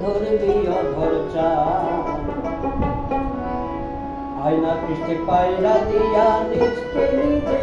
ধরবি অঘর আয়না পৃষ্ঠে পায়রা দিয়া নিজকে নিজে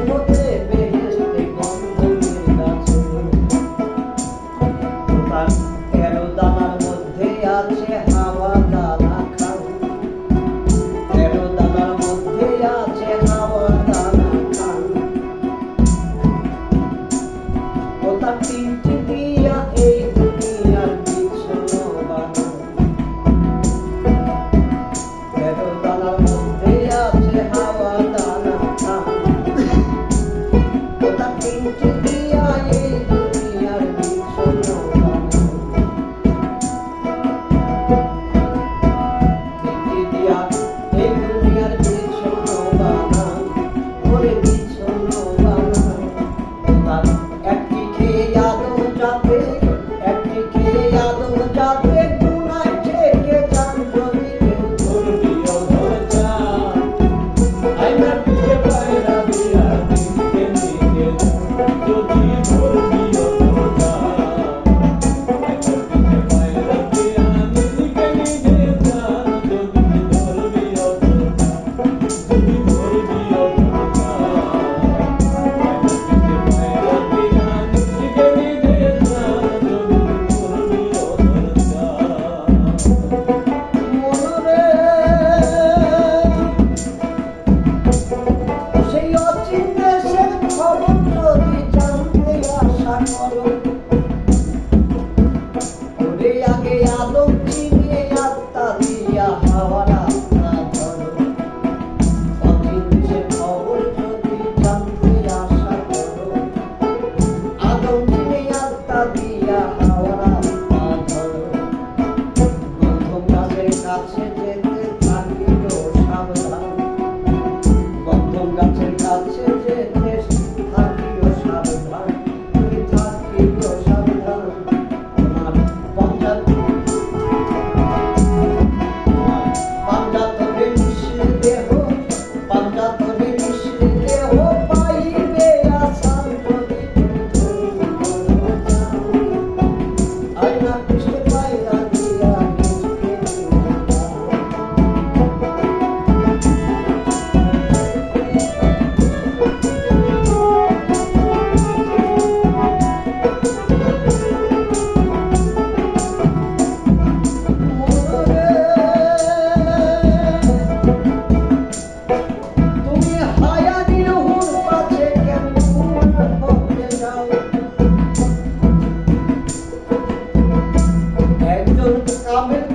Rahmet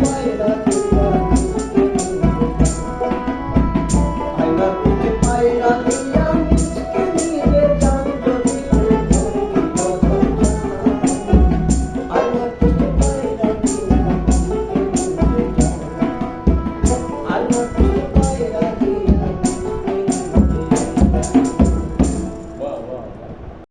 পায় না